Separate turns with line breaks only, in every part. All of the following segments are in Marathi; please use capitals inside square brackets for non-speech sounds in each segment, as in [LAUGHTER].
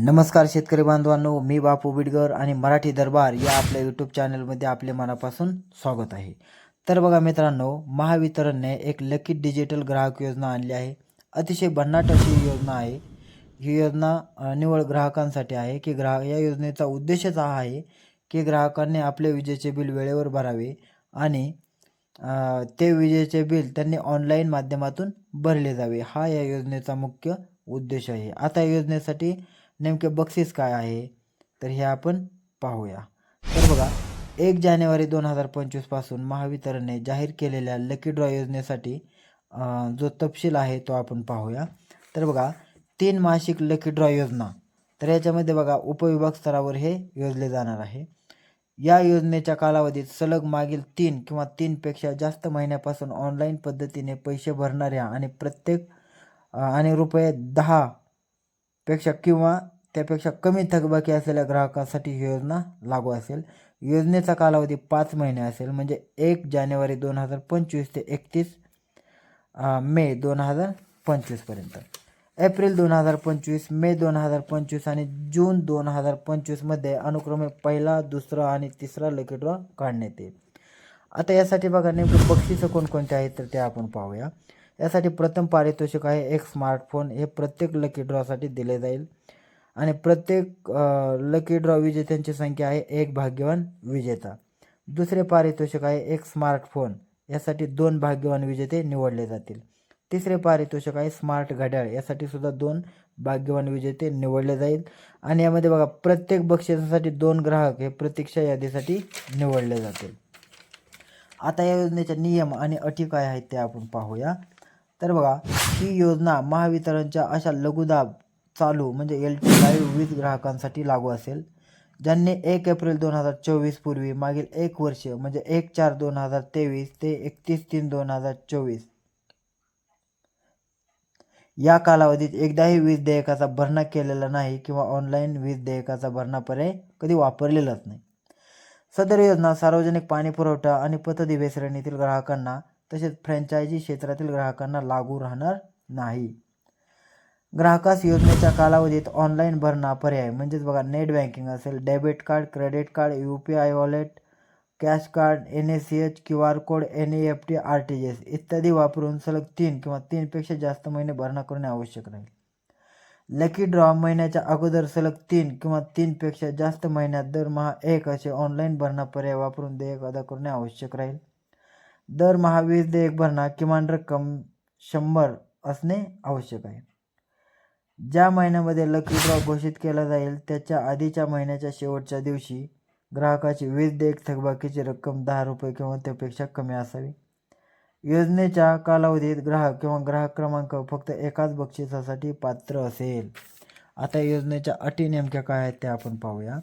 नमस्कार शेतकरी बांधवांनो मी बापू बिडगर आणि मराठी दरबार या आपल्या यूट्यूब चॅनलमध्ये आपले मनापासून स्वागत आहे. तर बघा मित्रांनो महावितरणने एक लकी डिजिटल ग्राहक योजना आणली आहे. अतिशय भन्नाट अशी ही योजना आहे. ही योजना निवड ग्राहकांसाठी आहे की ग्राहक या योजनेचा उद्देशच हा आहे की ग्राहकांनी आपले विजेचे बिल वेळेवर भरावे आणि ते विजेचे बिल त्यांनी ऑनलाईन माध्यमातून भरले जावे. हा या योजनेचा मुख्य उद्देश आहे. आता या योजनेसाठी नेमके बक्षीस काय आहे तर हे आपण पाहूया. तर बघा एक जानेवारी दोन हजार पंचवीसपासून महावितरणने जाहीर केलेल्या लकी ड्रॉ योजनेसाठी जो तपशील आहे तो आपण पाहूया. तर बघा तीन मासिक लकी ड्रॉ योजना. तर याच्यामध्ये बघा उपविभाग स्तरावर हे योजले जाणार आहे. या योजनेच्या कालावधीत सलग मागील तीन किंवा तीनपेक्षा जास्त महिन्यापासून ऑनलाईन पद्धतीने पैसे भरणाऱ्या आणि प्रत्येक आणि रुपये दहा पेक्षा किंवा त्यापेक्षा कमी थकबाकी असलेल्या ग्राहकासाठी ही योजना लागू असेल. योजनेचा कालावधी पाच महिने असेल म्हणजे एक जानेवारी दोन हजार पंचवीस ते एकतीस मे दोन हजार पंचवीसपर्यंत एप्रिल दोन हजार पंचवीस मे दोन हजार पंचवीस आणि जून दोन हजार पंचवीसमध्ये अनुक्रमे पहिला दुसरा आणि तिसरा लकी ड्रॉ काढण्यात येईल. आता यासाठी बघा नेमकं बक्षिसं कोणकोणते आहेत तर ते आपण पाहूया. यासाठी प्रथम पारितोषिक आहे एक स्मार्टफोन हे प्रत्येक लकी ड्रॉसाठी दिले जाईल. आणि प्रत्येक लकी ड्रॉ विजेत्यांची संख्या आहे एक भाग्यवान विजेता. दुसरे पारितोषिक आहे एक स्मार्टफोन यासाठी दोन भाग्यवान विजेते निवडले जातील. तिसरे पारितोषिक आहे स्मार्ट घड्याळ. यासाठी सुद्धा दोन भाग्यवान विजेते निवडले जाईल. आणि यामध्ये बघा प्रत्येक बक्षिसासाठी दोन ग्राहक हे प्रतीक्षा यादीसाठी निवडले जातील. आता या योजनेचे नियम आणि अटी काय आहेत ते आपण पाहूया. तर बघा ही योजना महावितरणच्या अशा लघुदाब चालू म्हणजे एल टी लाईव्ह वीज ग्राहकांसाठी लागू असेल ज्यांनी एक एप्रिल दोन हजार चोवीस पूर्वी मागील एक वर्ष म्हणजे एक चार दोन हजार तेवीस ते एकतीस तीन दोन हजार चोवीस या कालावधीत एकदाही वीज देयकाचा भरणा केलेला नाही किंवा ऑनलाईन वीज देयकाचा भरणा पर्याय कधी वापरलेलाच नाही. सदर योजना सार्वजनिक पाणी पुरवठा आणि पतदिवे श्रेणीतील ग्राहकांना तसेच फ्रँचायझी क्षेत्रातील ग्राहकांना लागू राहणार नाही. ग्राहकास योजनेच्या कालावधीत ऑनलाईन भरणा पर्याय म्हणजेच बघा नेट बँकिंग असेल debit card credit card U P I wallet cash card N A C H Q R code N E F T R T G S इत्यादी वापरून सलग तीन किंवा तीनपेक्षा जास्त महिने भरणा करणे आवश्यक राहील. लकी ड्रॉ महिन्याच्या अगोदर सलग तीन किंवा तीनपेक्षा जास्त महिन्यात दरमहा एक असे ऑनलाईन भरणा पर्याय वापरून देयक अदा करणे आवश्यक राहील. दरमहा वीज देयक भरणा किमान रक्कम शंभर असणे आवश्यक आहे. ज्या महिन्यामध्ये लकी ड्रॉ घोषित केला जाईल त्याच्या आधीच्या महिन्याच्या शेवटच्या दिवशी ग्राहकाची वीज देयक थकबाकीची रक्कम दहा रुपये किंवा त्यापेक्षा कमी असावी. योजनेच्या कालावधीत ग्राहक किंवा ग्राहक क्रमांक फक्त एकाच बक्षिसासाठी पात्र असेल. आता योजनेच्या अटी नेमक्या काय आहेत त्या आपण पाहूया.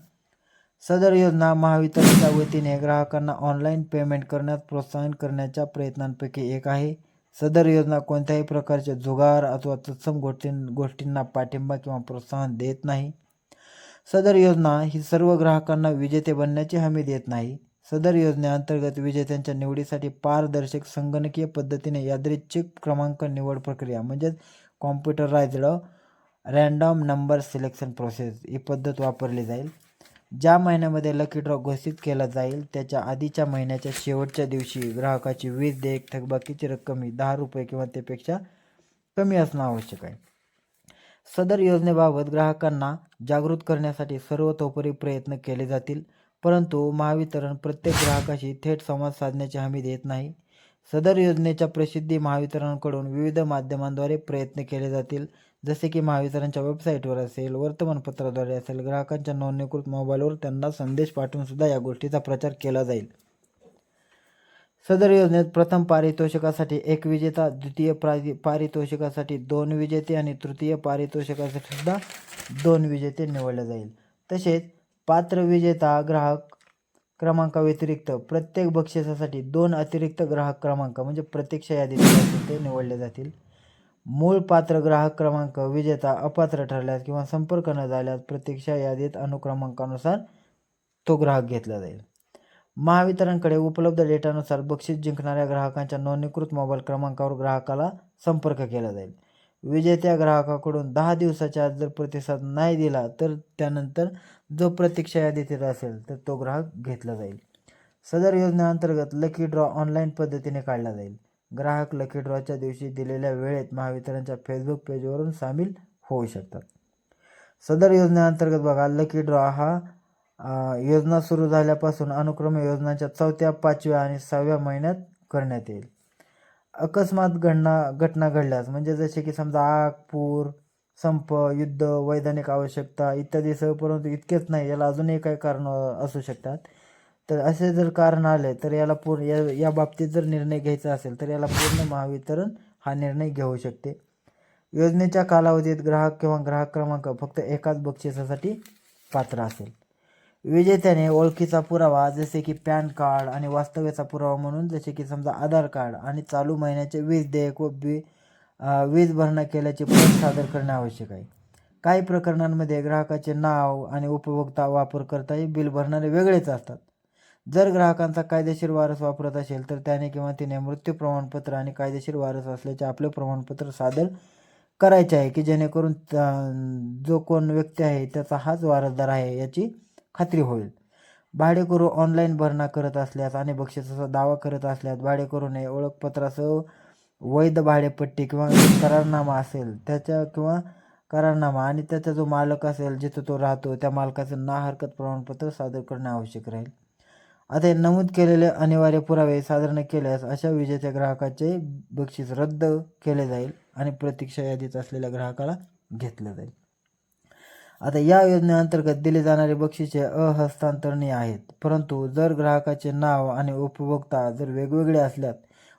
सदर योजना महावितरणच्या वतीने ग्राहकांना ऑनलाईन पेमेंट करण्यास प्रोत्साहन करण्याच्या प्रयत्नांपैकी एक आहे. सदर योजना कोणत्याही प्रकारचे जुगार अथवा तत्सम गोष्टीं गोष्टींना पाठिंबा किंवा प्रोत्साहन देत नाही. सदर योजना ही सर्व ग्राहकांना विजेते बनण्याची हमी देत नाही. सदर योजनेअंतर्गत विजेत्यांच्या निवडीसाठी पारदर्शक संगणकीय पद्धतीने यादृच्छिक क्रमांक निवड प्रक्रिया म्हणजेच computerised random number selection process ही पद्धत वापरली जाईल. ज्या महिन्यामध्ये लकी ड्रॉ घोषित केला जाईल त्याच्या आधीच्या महिन्याच्या शेवटच्या दिवशी ग्राहकाची वीज देयक थकबाकीची रक्कम ही दहा रुपये किंवा त्यापेक्षा कमी असणं आवश्यक आहे. सदर योजनेबाबत ग्राहकांना जागृत करण्यासाठी सर्वतोपरी प्रयत्न केले जातील परंतु महावितरण प्रत्येक ग्राहकाशी थेट संवाद साधण्याची हमी देत नाही. सदर योजनेच्या प्रसिद्धी महावितरणकडून विविध माध्यमांद्वारे प्रयत्न केले जातील जसे की महावितरणच्या वेबसाईटवर असेल वर्तमानपत्राद्वारे असेल ग्राहकांच्या नोंदणीकृत मोबाईलवर त्यांना संदेश पाठवून सुद्धा या गोष्टीचा प्रचार केला जाईल. सदर योजनेत प्रथम पारितोषिकासाठी एक विजेता द्वितीय प्रारि पारितोषिकासाठी दोन विजेते आणि तृतीय पारितोषिकासाठी सुद्धा दोन विजेते निवडले जाईल. तसेच पात्र विजेता ग्राहक क्रमांकाव्यतिरिक्त प्रत्येक बक्षिसासाठी दोन अतिरिक्त ग्राहक क्रमांक म्हणजे प्रतीक्षा यादीत ते निवडले जातील. मूळ पात्र ग्राहक क्रमांक विजेता अपात्र ठरल्यास किंवा संपर्क न झाल्यास प्रतीक्षा यादीत अनुक्रमांकानुसार तो ग्राहक घेतला जाईल. महावितरणकडे उपलब्ध डेटानुसार बक्षीस जिंकणाऱ्या ग्राहकांच्या नोंदणीकृत मोबाईल क्रमांकावर ग्राहकाला संपर्क केला जाईल. विजेत्या ग्राहकाकडून दहा दिवसाच्या आत जर प्रतिसाद नाही दिला तर त्यानंतर जो प्रतीक्षा यादीतील असेल तर तो ग्राहक घेतला जाईल. सदर योजनेअंतर्गत लकी ड्रॉ ऑनलाईन पद्धतीने काढला जाईल. ग्राहक लकी ड्रॉच्या दिवशी दिलेल्या वेळेत महावितरणच्या फेसबुक पेजवरून सामील होऊ शकतात. सदर योजनेअंतर्गत बघा लकी ड्रॉ हा योजना सुरू झाल्यापासून अनुक्रम योजनाच्या चौथ्या पाचव्या आणि सहाव्या महिन्यात करण्यात येईल. अकस्मात घडना घटना घडल्यास म्हणजे जसे की समजा आग पूर संप युद्ध वैधानिक आवश्यकता इत्यादी सह परंतु इतकेच नाही याला अजूनही काही कारण असू शकतात. तर असे जर कारण आले तर याला पूर्ण या या बाबतीत जर निर्णय घ्यायचा असेल तर याला पूर्ण महावितरण हा निर्णय घेऊ शकते. योजनेच्या कालावधीत ग्राहक किंवा ग्राहक क्रमांक फक्त एकाच बक्षिसासाठी पात्र असेल. विजेत्याने ओळखीचा पुरावा जसे की पॅन कार्ड आणि वास्तव्याचा पुरावा म्हणून जसे की समजा आधार कार्ड आणि चालू महिन्याचे वीज देयक व बी वीज भरणा केल्याचे प्रत सादर करणे आवश्यक आहे. काही प्रकरणांमध्ये ग्राहकाचे नाव आणि उपभोक्ता वापरकर्ता हे बिल भरणारे वेगळेच असतात. जर ग्राहकांचा कायदेशीर वारस वापरत असेल तर त्याने किंवा तिने मृत्यू प्रमाणपत्र आणि कायदेशीर वारस असल्याचे आपले प्रमाणपत्र सादर करायचे आहे की जेणेकरून जो कोण व्यक्ती आहे त्याचा हाच वारसदार आहे याची खात्री होईल. भाडेकरू ऑनलाईन भरणा करत असल्यास आणि बक्षिसाचा दावा करत असल्यास भाडेकरूने ओळखपत्रासह वैध भाडेपट्टी किंवा करारनामा असेल त्याच्या किंवा करारनामा आणि त्याचा जो मालक असेल जिथं तो राहतो त्या मालकाचं ना हरकत प्रमाणपत्र सादर करणे आवश्यक राहील. आता हे नमूद केलेले अनिवार्य पुरावे सादर न केल्यास अशा विजेत्या ग्राहकाचे बक्षीस रद्द केले जाईल आणि प्रतीक्षा यादीत असलेल्या ग्राहकाला घेतलं जाईल. आता या योजनेअंतर्गत दिले जाणारे बक्षिसे अहस्तांतरणीय आहेत. परंतु जर ग्राहकाचे नाव आणि उपभोक्ता जर वेगवेगळे असल्यास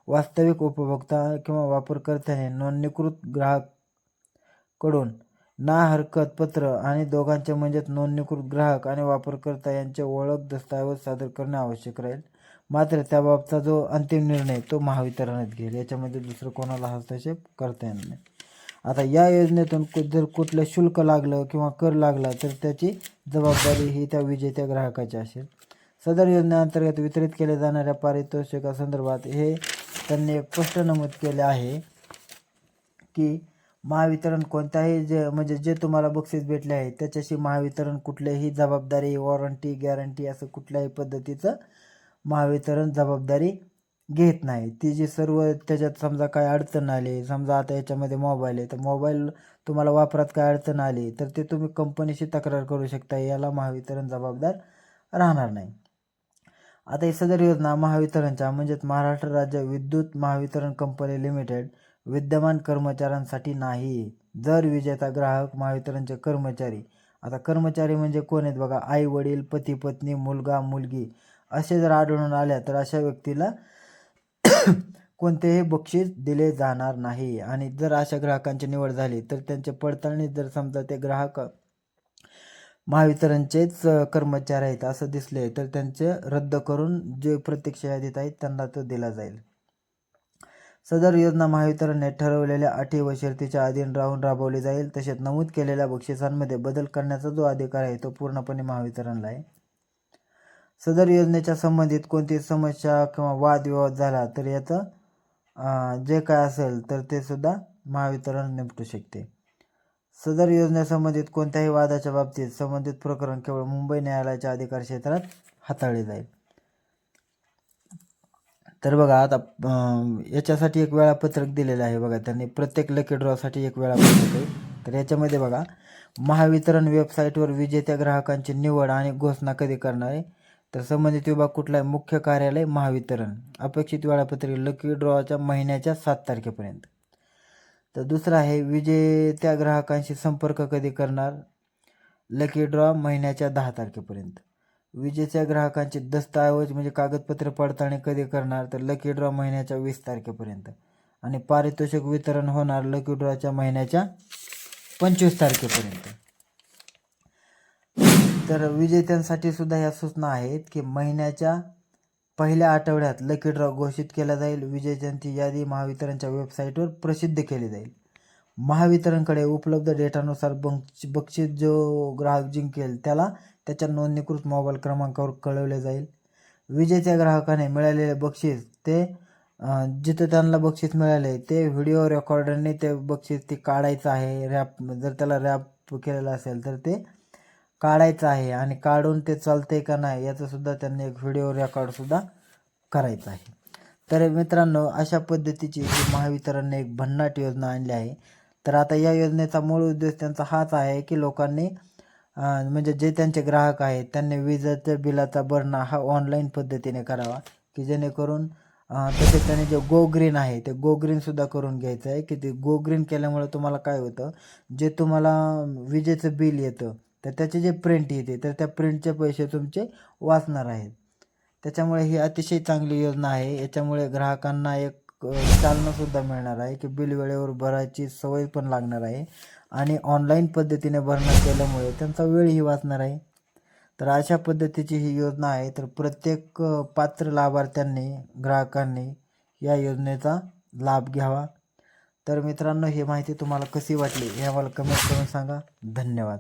वास्तविक उपभोक्ता किंवा वापरकर्त्याने नोंदणीकृत ग्राहककडून ना हरकत पत्र आणि दोघांचे म्हणजेच नोंदणीकृत ग्राहक आणि वापरकर्ता यांचे ओळख दस्तऐवज सादर करणे आवश्यक राहील. मात्र त्याबाबतचा जो अंतिम निर्णय तो महावितरणच घेईल. याच्यामध्ये दुसरं कोणाला हस्तक्षेप करता येणार नाही. आता या योजनेतून कु- जर कुठलं शुल्क लागलं किंवा कर लागला तर त्याची जबाबदारी ही त्या विजेत्या ग्राहकाची असेल. सदर योजनेअंतर्गत वितरित केल्या जाणाऱ्या पारितोषिकासंदर्भात हे त्यांनी एक स्पष्ट नमूद केले आहे की महावितरण कोणत्याही जे म्हणजे जे तुम्हाला बक्षीस भेटले आहे त्याच्याशी महावितरण कुठल्याही जबाबदारी वॉरंटी गॅरंटी असं कुठल्याही पद्धतीचं महावितरण जबाबदारी घेत नाही. ती जी सर्व त्याच्यात समजा काय अडचण आली समजा आता याच्यामध्ये मोबाईल आहे तर मोबाईल तुम्हाला वापरात काय अडचण आली तर ते तुम्ही कंपनीशी तक्रार करू शकता याला महावितरण जबाबदार राहणार नाही. आता ही सदर योजना महावितरणच्या म्हणजेच महाराष्ट्र राज्य विद्युत महावितरण कंपनी लिमिटेड विद्यमान कर्मचाऱ्यांसाठी नाही. जर विजेता ग्राहक महावितरणचे कर्मचारी. आता कर्मचारी म्हणजे कोण आहेत बघा? आई वडील पती पत्नी मुलगा मुलगी. असे जर आढळून आल्या तर अशा व्यक्तीला [COUGHS] कोणतेही बक्षीस दिले जाणार नाही. आणि जर अशा ग्राहकांची निवड झाली तर त्यांचे पडताळणी जर समजा ते ग्राहक महावितरणचेच कर्मचारी आहेत असं दिसले तर त्यांचे रद्द करून जे प्रत्यक्ष यादीत आहेत त्यांना तो दिला जाईल. सदर योजना महावितरणने ठरवलेल्या अटी व शर्तीच्या अधीन राहून राबवली जाईल तसेच नमूद केलेल्या बक्षिसांमध्ये बदल करण्याचा जो अधिकार आहे तो पूर्णपणे महावितरणला आहे. सदर योजनेच्या संबंधित कोणती समस्या किंवा वादविवाद झाला तर याचं जे काय असेल तर ते सुद्धा महावितरण निपटू शकते. सदर योजनेसंबंधित कोणत्याही वादाच्या बाबतीत संबंधित प्रकरण केवळ मुंबई न्यायालयाच्या अधिकार क्षेत्रात हाताळले जाईल. तर बघा आता याच्यासाठी एक वेळापत्रक दिलेलं आहे बघा त्यांनी. प्रत्येक लकी ड्रॉसाठी एक वेळापत्रक आहे. तर याच्यामध्ये बघा महावितरण वेबसाईटवर विजेत्या ग्राहकांची निवड आणि घोषणा कधी करणार आहे? तर संबंधित विभाग कुठला आहे? मुख्य कार्यालय महावितरण. अपेक्षित वेळापत्रक लकी ड्रॉच्या महिन्याच्या सात तारखेपर्यंत. तर दुसरं आहे विजेत्या ग्राहकांशी संपर्क कधी करणार? लकी ड्रॉ महिन्याच्या दहा तारखेपर्यंत. विजेच्या ग्राहकांचे दस्तऐवज म्हणजे कागदपत्र पडताळणी कधी करणार? तर लकी ड्रॉ महिन्याच्या वीस तारखेपर्यंत. आणि पारितोषिक वितरण होणार लकी ड्रॉच्या महिन्याच्या पंचवीस तारखेपर्यंत. तर विजेत्यांसाठी सुद्धा ह्या सूचना आहेत की महिन्याच्या पहिल्या आठवड्यात लकी ड्रॉ घोषित केला जाईल. विजेत्यांची यादी महावितरणच्या वेबसाईटवर प्रसिद्ध केली जाईल. महावितरणकडे उपलब्ध डेटानुसार बंक बक्षीस जो ग्राहक जिंकेल त्याला त्याच्या नोंदणीकृत मोबाईल क्रमांकावर कळवले जाईल. विजेत्या ग्राहकाने मिळालेले बक्षीस ते जिथं त्यांना बक्षीस मिळाले ते व्हिडिओ रेकॉर्डरने ते बक्षीस ते काढायचं आहे. रॅप जर त्याला रॅप केलेलं असेल तर ते काढायचं आहे आणि काढून ते चालतंय का नाही याचंसुद्धा त्यांनी एक व्हिडिओ रेकॉर्डसुद्धा करायचं आहे. तर मित्रांनो अशा पद्धतीची ही महावितरणने एक भन्नाट योजना आणली आहे. तर आता या योजनेचा मूळ उद्देश त्यांचा हाच आहे की लोकांनी म्हणजे जे त्यांचे ग्राहक आहेत त्यांनी विजेच्या बिलाचा भरणा हा ऑनलाईन पद्धतीने करावा की जेणेकरून तसेच त्याने जे गो ग्रीन आहे ते गो ग्रीनसुद्धा करून घ्यायचं आहे की ते गो ग्रीन केल्यामुळे तुम्हाला काय होतं जे तुम्हाला विजेचं बिल येतं तर त्याचे जे प्रिंट येते तर त्या प्रिंटचे पैसे तुमचे वाचणार आहेत. त्याच्यामुळे ही अतिशय चांगली योजना आहे याच्यामुळे ग्राहकांना एक चालनासुद्धा मिळणार आहे की बिल वेळेवर भरायची सवय पण लागणार आहे. आणि ऑनलाईन पद्धतीने भरणा केल्यामुळे त्यांचा वेळही वाचणार आहे. तर अशा पद्धतीची ही योजना आहे. तर प्रत्येक पात्र लाभार्थ्यांनी ग्राहकांनी या योजनेचा लाभ घ्यावा. तर मित्रांनो ही माहिती तुम्हाला कशी वाटली हे आम्हाला कमेंट करून सांगा. धन्यवाद.